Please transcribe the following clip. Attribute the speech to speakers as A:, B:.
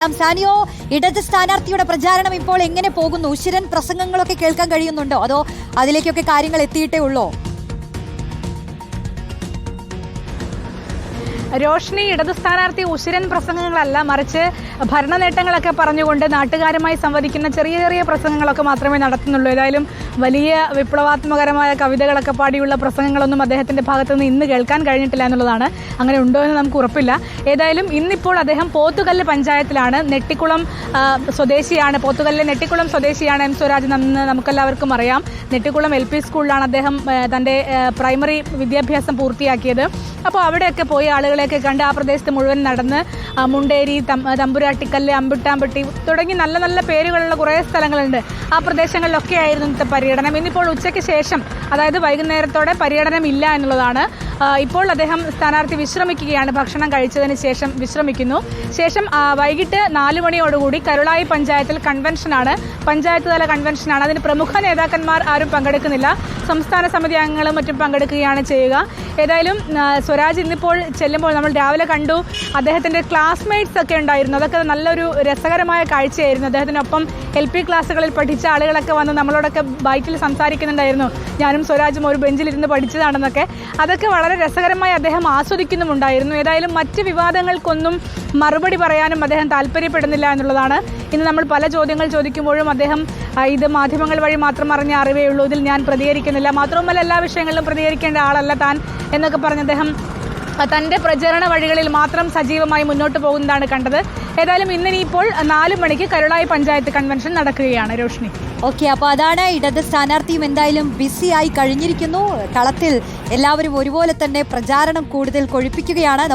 A: ാം സാനിയോ ഇടത് സ്ഥാനാർത്ഥിയുടെ പ്രചാരണം ഇപ്പോൾ എങ്ങനെ പോകുന്നു? ഉശിരൻ പ്രസംഗങ്ങളൊക്കെ കേൾക്കാൻ കഴിയുന്നുണ്ടോ? അതോ അതിലേക്കൊക്കെ കാര്യങ്ങൾ എത്തിയിട്ടേ ഉള്ളോ?
B: രോഷ്നി ഇടതു സ്ഥാനാർത്ഥി ഉശിരൻ പ്രസംഗങ്ങളല്ല മറിച്ച് ഭരണ നേട്ടങ്ങളൊക്കെ പറഞ്ഞുകൊണ്ട് നാട്ടുകാരുമായി സംവദിക്കുന്ന ചെറിയ ചെറിയ പ്രസംഗങ്ങളൊക്കെ മാത്രമേ നടത്തുന്നുള്ളൂ. ഏതായാലും വലിയ വിപ്ലവാത്മകരമായ കവിതകളൊക്കെ പാടിയുള്ള പ്രസംഗങ്ങളൊന്നും അദ്ദേഹത്തിന്റെ ഭാഗത്തു നിന്ന് ഇന്ന് കേൾക്കാൻ കഴിഞ്ഞിട്ടില്ല എന്നുള്ളതാണ്. അങ്ങനെ ഉണ്ടോ എന്ന് നമുക്ക് ഉറപ്പില്ല. ഏതായാലും ഇന്നിപ്പോൾ അദ്ദേഹം പോത്തുകല്ല് പഞ്ചായത്തിലാണ്. നെട്ടിക്കുളം സ്വദേശിയാണ്. പോത്തുകല്ല് നെട്ടിക്കുളം സ്വദേശിയാണ് എം സ്വരാജ് എന്ന് നമുക്കെല്ലാവർക്കും അറിയാം. നെട്ടിക്കുളം എൽ പി സ്കൂളിലാണ് അദ്ദേഹം തന്റെ പ്രൈമറി വിദ്യാഭ്യാസം പൂർത്തിയാക്കിയത്. അപ്പോൾ അവിടെയൊക്കെ പോയി ആളുകളെയൊക്കെ കണ്ട് ആ പ്രദേശത്ത് മുഴുവൻ നടന്ന് മുണ്ടേരി തമ്പുരാട്ടിക്കല്ല് അമ്പിട്ടാമ്പട്ടി തുടങ്ങി നല്ല നല്ല പേരുകളുള്ള കുറേ സ്ഥലങ്ങളുണ്ട്. ആ പ്രദേശങ്ങളിലൊക്കെ ആയിരുന്നു ഇന്നത്തെ പര്യടനം. ഇന്നിപ്പോൾ ഉച്ചയ്ക്ക് ശേഷം അതായത് വൈകുന്നേരത്തോടെ പര്യടനം ഇല്ല എന്നുള്ളതാണ് ഇപ്പോൾ അദ്ദേഹം സ്ഥാനാർത്ഥി വിശ്രമിക്കുകയാണ്. ഭക്ഷണം കഴിച്ചതിന് ശേഷം വിശ്രമിക്കുന്നു. ശേഷം വൈകിട്ട് നാല് മണിയോടുകൂടി കരുളായി പഞ്ചായത്തിൽ കൺവെൻഷനാണ് പഞ്ചായത്ത് തല കൺവെൻഷനാണ് അതിന് പ്രമുഖ നേതാക്കന്മാർ ആരും പങ്കെടുക്കുന്നില്ല. സംസ്ഥാന സമിതി അംഗങ്ങളും മറ്റും പങ്കെടുക്കുകയാണ് ചെയ്യുക. ഏതായാലും സ്വരാജ് ഇന്നിപ്പോൾ ചെല്ലുമ്പോൾ നമ്മൾ രാവിലെ കണ്ടു അദ്ദേഹത്തിന്റെ ക്ലാസ്മേറ്റ്സ് ഒക്കെ ഉണ്ടായിരുന്നു. അതൊക്കെ നല്ലൊരു രസകരമായ കാഴ്ചയായിരുന്നു. അദ്ദേഹത്തിനൊപ്പം എൽ പി ക്ലാസ്സുകളിൽ പഠിച്ച ആളുകളൊക്കെ വന്ന് നമ്മളോടൊക്കെ ബൈക്കിൽ സംസാരിക്കുന്നുണ്ടായിരുന്നു. ഞാനും സ്വരാജും ഒരു ബെഞ്ചിലിരുന്ന് പഠിച്ചതാണെന്നൊക്കെ. അതൊക്കെ വളരെ രസകരമായി അദ്ദേഹം ആസ്വദിക്കുന്നുമുണ്ടായിരുന്നു. ഏതായാലും മറ്റ് വിവാദങ്ങൾക്കൊന്നും മറുപടി പറയാനും അദ്ദേഹം താല്പര്യപ്പെടുന്നില്ല എന്നുള്ളതാണ്. ഇന്ന് നമ്മൾ പല ചോദ്യങ്ങൾ ചോദിക്കുമ്പോഴും അദ്ദേഹം ഇത് മാധ്യമങ്ങൾ വഴി മാത്രം അറിഞ്ഞ അറിവേ ഉള്ളൂ. ഇതിൽ ഞാൻ പ്രതികരിക്കുന്നില്ല. മാത്രവുമല്ല എല്ലാ വിഷയങ്ങളിലും പ്രതികരിക്കേണ്ട ആളല്ല താൻ എന്നൊക്കെ പറഞ്ഞ് അദ്ദേഹം തന്റെ പ്രചരണ വഴികളിൽ മാത്രം സജീവമായി മുന്നോട്ട് പോകുന്നതാണ് കണ്ടത്. ഏതായാലും ഇന്നിനിപ്പോൾ നാല് മണിക്ക് കരുളായി പഞ്ചായത്ത് കൺവെൻഷൻ നടക്കുകയാണ്. രോഷ്ണി
A: ഓക്കെ അപ്പൊ അതാണ് ഇടത് സ്ഥാനാർത്ഥിയും എന്തായാലും ബിസി ആയി കഴിഞ്ഞിരിക്കുന്നു. കളത്തിൽ എല്ലാവരും ഒരുപോലെ തന്നെ പ്രചാരണം കൂടുതൽ കൊഴിപ്പിക്കുകയാണ്.